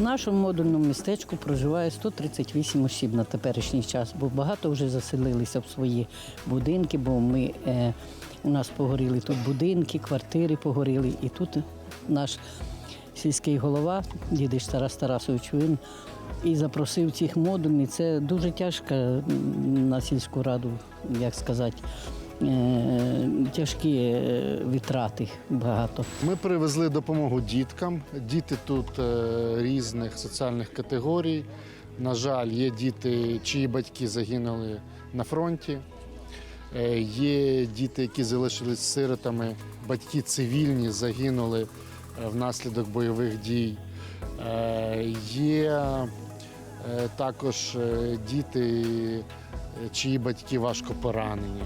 нашому модульному містечку проживає 138 осіб на теперішній час, бо багато вже заселилися в свої будинки, бо ми, е, у нас погоріли тут будинки, квартири погоріли. І тут наш сільський голова, дідиш Тарас Тарасович, він і запросив цих модульних. Це дуже тяжко на сільську раду, як сказати, тяжкі е, витрати багато. Ми привезли допомогу діткам. Діти тут е, різних соціальних категорій. На жаль, є діти, чиї батьки загинули на фронті. Е, Є діти, які залишились сиротами, батьки цивільні загинули е, внаслідок бойових дій. Е, Є е, також е, діти, е, чиї батьки важко поранені.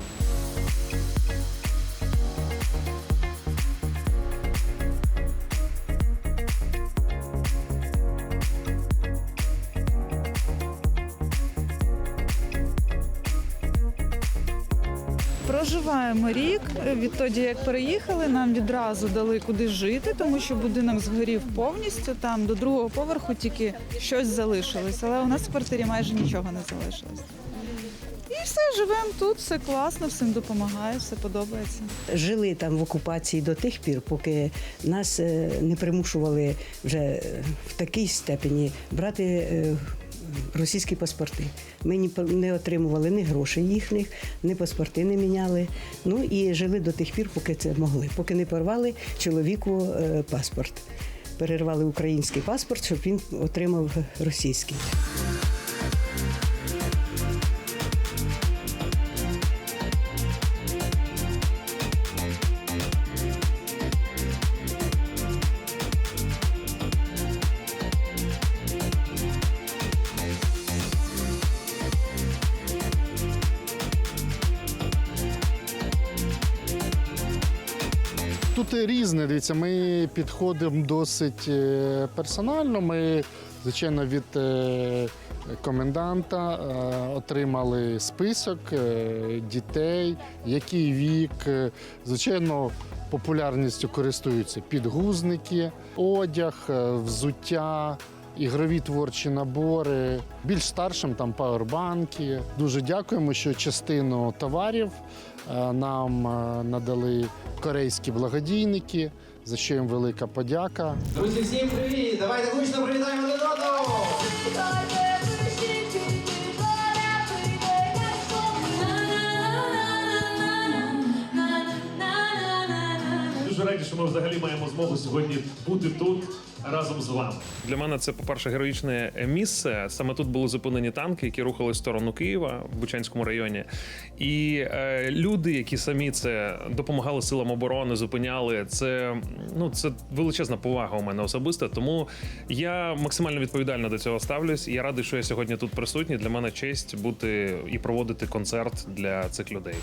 Проживаємо рік. Відтоді, як переїхали, нам відразу дали куди жити, тому що будинок згорів повністю. Там до другого поверху тільки щось залишилось. Але у нас в квартирі майже нічого не залишилось. Все, живемо тут, все класно, всім допомагає, все подобається. жили там в окупації до тих пір, поки нас е, не примушували вже е, в такій степені брати е, російські паспорти. Ми ні не отримували ні грошей їхніх, ні паспорти не міняли. Ну і жили до тих пір, поки це могли, поки не порвали чоловіку паспорт. Перервали український паспорт, щоб він отримав російський. Тут різне. Дивіться, ми підходимо досить е, персонально. Ми, звичайно, від е, коменданта е, отримали список дітей, який вік. Звичайно, популярністю користуються підгузники, одяг, взуття. Ігрові творчі набори, більш старшим там пауербанки. Дуже дякуємо, що частину товарів е, нам е, надали корейські благодійники, за що їм велика подяка. Друзі, всім привіт! Давайте гучно привітаємо один раді, що ми взагалі маємо змогу сьогодні бути тут разом з вами. Для мене це, по-перше, героїчне місце. Саме тут були зупинені танки, які рухались в сторону Києва в Бучанському районі. І е, люди, які самі це допомагали силам оборони, зупиняли. Це ну це величезна повага у мене особисто. Тому я максимально відповідально до цього ставлюсь. Я радий, що я сьогодні тут присутній. Для мене честь бути і проводити концерт для цих людей.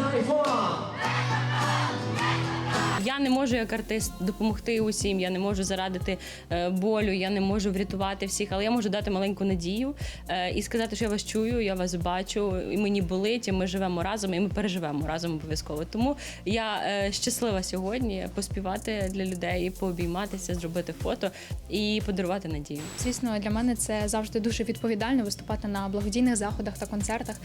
tonight for Я не можу як артист допомогти усім. Я не можу зарадити е, болю, я не можу врятувати всіх, але я можу дати маленьку надію е, і сказати, що я вас чую, я вас бачу, і мені болить, і ми живемо разом, і ми переживемо разом обов'язково. Тому я е, щаслива сьогодні поспівати для людей, пообійматися, зробити фото і подарувати надію. Звісно, для мене це завжди дуже відповідально виступати на благодійних заходах та концертах.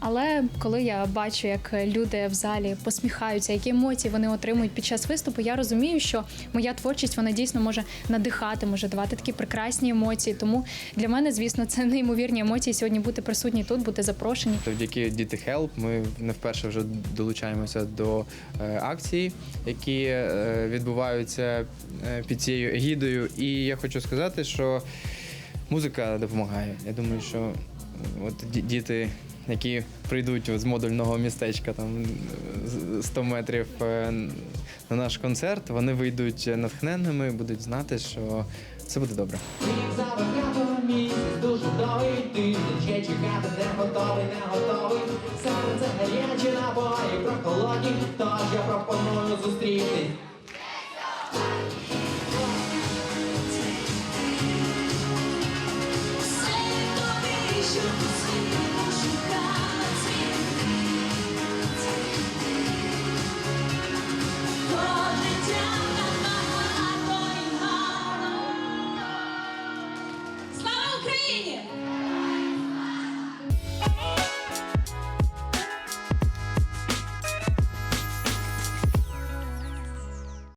Але коли я бачу, як люди в залі посміхаються, які емоції вони отримують під час виступу, я розумію, що моя творчість вона дійсно може надихати, може давати такі прекрасні емоції. Тому для мене, звісно, це неймовірні емоції сьогодні бути присутні тут, бути запрошені. Завдяки Діти Хелп ми не вперше вже долучаємося до е, акцій, які е, відбуваються е, під цією егідою. І я хочу сказати, що музика допомагає. Я думаю, що от діти, які прийдуть з модульного містечка там 100 метрів е, на наш концерт, вони вийдуть натхненними, будуть знати, що все буде добре. Дуже дойти, ще чекати не готовий, не готовий. Серце гарячі набої прохолодні, тож я пропоную зустрітись. Thank you. Україні.